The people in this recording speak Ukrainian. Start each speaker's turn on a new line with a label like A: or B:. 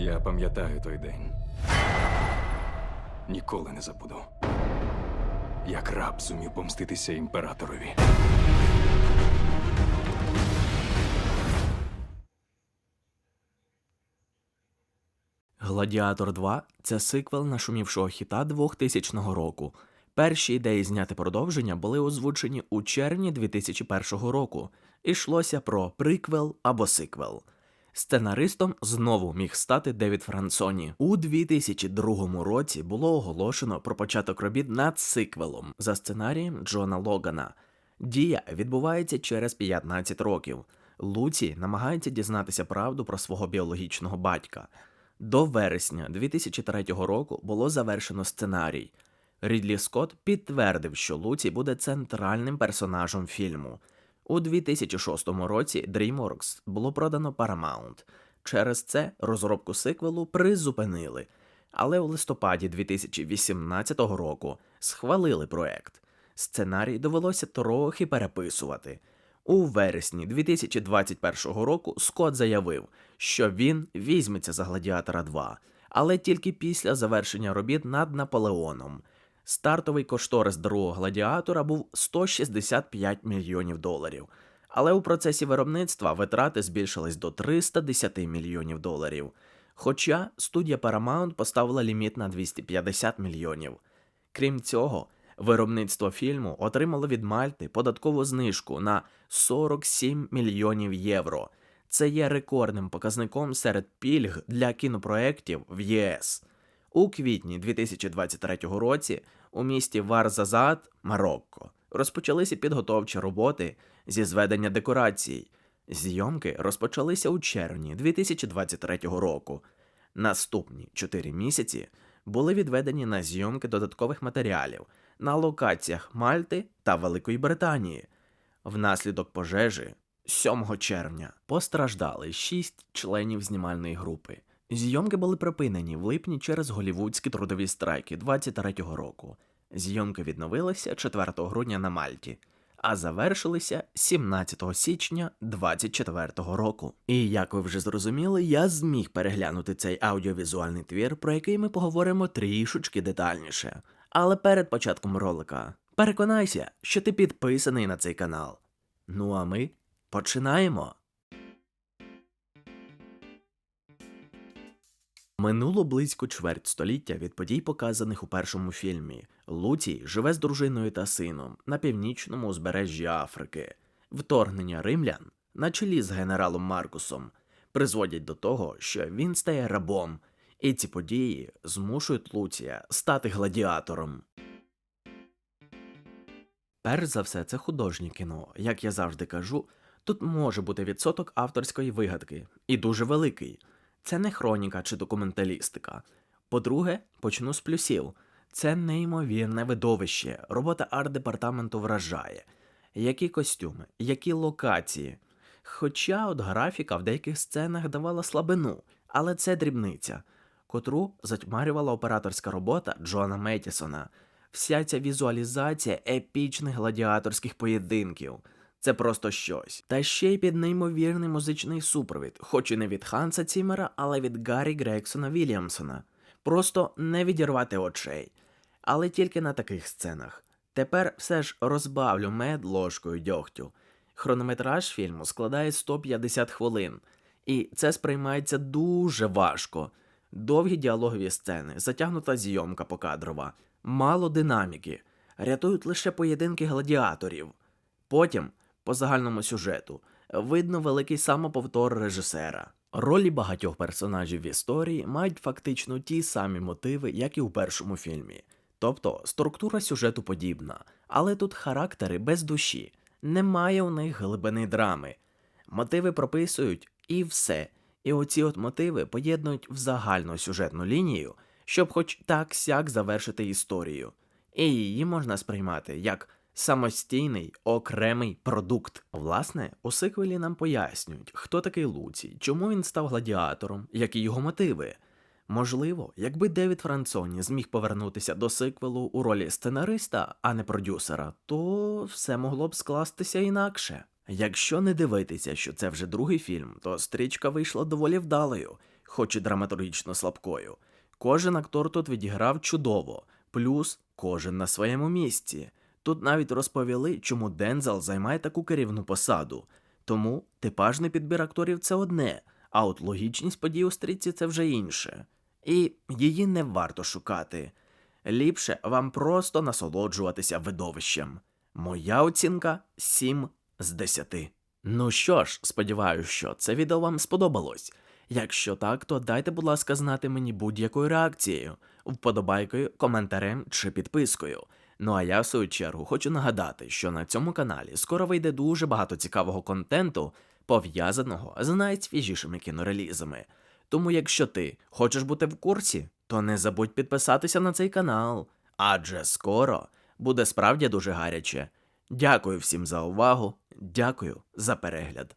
A: Я пам'ятаю той день. Ніколи не забуду. Як раб зумів помститися імператорові.
B: Гладіатор 2 це сиквел нашумівшого хіта 2000 року. Перші ідеї зняти продовження були озвучені у червні 2001 року. Ішлося про приквел або сиквел. Сценаристом знову міг стати Девід Франсоні. У 2002 році було оголошено про початок робіт над сиквелом за сценарієм Джона Логана. Дія відбувається через 15 років. Луці намагається дізнатися правду про свого біологічного батька. До вересня 2003 року було завершено сценарій. Рідлі Скотт підтвердив, що Луці буде центральним персонажем фільму. У 2006 році DreamWorks було продано Paramount. Через це розробку сиквелу призупинили. Але у листопаді 2018 року схвалили проект. Сценарій довелося трохи переписувати. У вересні 2021 року Скотт заявив, що він візьметься за Гладіатора 2, але тільки після завершення робіт над Наполеоном. Стартовий кошторис другого гладіатора був 165 мільйонів доларів. Але у процесі виробництва витрати збільшились до 310 мільйонів доларів. Хоча студія Paramount поставила ліміт на 250 мільйонів. Крім цього, виробництво фільму отримало від Мальти податкову знижку на 47 мільйонів євро. Це є рекордним показником серед пільг для кінопроєктів в ЄС. У квітні 2023 році у місті Варзазат, Марокко, розпочалися підготовчі роботи зі зведення декорацій. Зйомки розпочалися у червні 2023 року. Наступні 4 місяці були відведені на зйомки додаткових матеріалів на локаціях Мальти та Великої Британії. Внаслідок пожежі 7 червня постраждали 6 членів знімальної групи. Зйомки були припинені в липні через голівудські трудові страйки 23-го року. Зйомки відновилися 4 грудня на Мальті, а завершилися 17 січня 24-го року. І як ви вже зрозуміли, я зміг переглянути цей аудіовізуальний твір, про який ми поговоримо трішечки детальніше. Але перед початком ролика переконайся, що ти підписаний на цей канал. Ну а ми починаємо. Минуло близько чверть століття від подій, показаних у першому фільмі. Луцій живе з дружиною та сином на північному узбережжі Африки. Вторгнення римлян на чолі з генералом Маркусом призводять до того, що він стає рабом, і ці події змушують Луція стати гладіатором. Перш за все, це художнє кіно. Як я завжди кажу, тут може бути відсоток авторської вигадки, і дуже великий. Це не хроніка чи документалістика. По-друге, почну з плюсів. Це неймовірне видовище. Робота арт-департаменту вражає. Які костюми, які локації. Хоча от графіка в деяких сценах давала слабину, але це дрібниця, котру затьмарювала операторська робота Джона Меттісона. Вся ця візуалізація епічних гладіаторських поєдинків. Це просто щось. Та ще й під неймовірний музичний супровід, хоч і не від Ханса Цімера, але від Гаррі Грексона Вільямсона. Просто не відірвати очей. Але тільки на таких сценах. Тепер все ж розбавлю мед ложкою дьогтю. Хронометраж фільму складає 150 хвилин, і це сприймається дуже важко. Довгі діалогові сцени, затягнута зйомка покадрова, мало динаміки, рятують лише поєдинки гладіаторів. Потім, по загальному сюжету, видно великий самоповтор режисера. Ролі багатьох персонажів в історії мають фактично ті самі мотиви, як і у першому фільмі. Тобто структура сюжету подібна, але тут характери без душі, немає у них глибини драми. Мотиви прописують і все. І оці от мотиви поєднують в загальну сюжетну лінію, щоб хоч так сяк завершити історію. І її можна сприймати як самостійний окремий продукт. Власне, у сиквелі нам пояснюють, хто такий Луцій, чому він став гладіатором, які його мотиви. Можливо, якби Девід Францоні зміг повернутися до сиквелу у ролі сценариста, а не продюсера, то все могло б скластися інакше. Якщо не дивитися, що це вже другий фільм, то стрічка вийшла доволі вдалою. хоч і драматургічно слабкою. Кожен актор тут відіграв чудово, плюс кожен на своєму місці. Тут навіть розповіли, чому Дензел займає таку керівну посаду. Тому типажний підбір акторів це одне, а от логічність подій у стрічці це вже інше. І її не варто шукати. Ліпше вам просто насолоджуватися видовищем. Моя оцінка 7 з 10. Ну що ж, сподіваюся, що це відео вам сподобалось. Якщо так, то дайте, будь ласка, знати мені будь-якою реакцією, вподобайкою, коментарем чи підпискою. Ну а я, в свою чергу, хочу нагадати, що на цьому каналі скоро вийде дуже багато цікавого контенту, пов'язаного з найсвіжішими кінорелізами. Тому, якщо ти хочеш бути в курсі, то не забудь підписатися на цей канал, адже скоро буде справді дуже гаряче. Дякую всім за увагу, дякую за перегляд.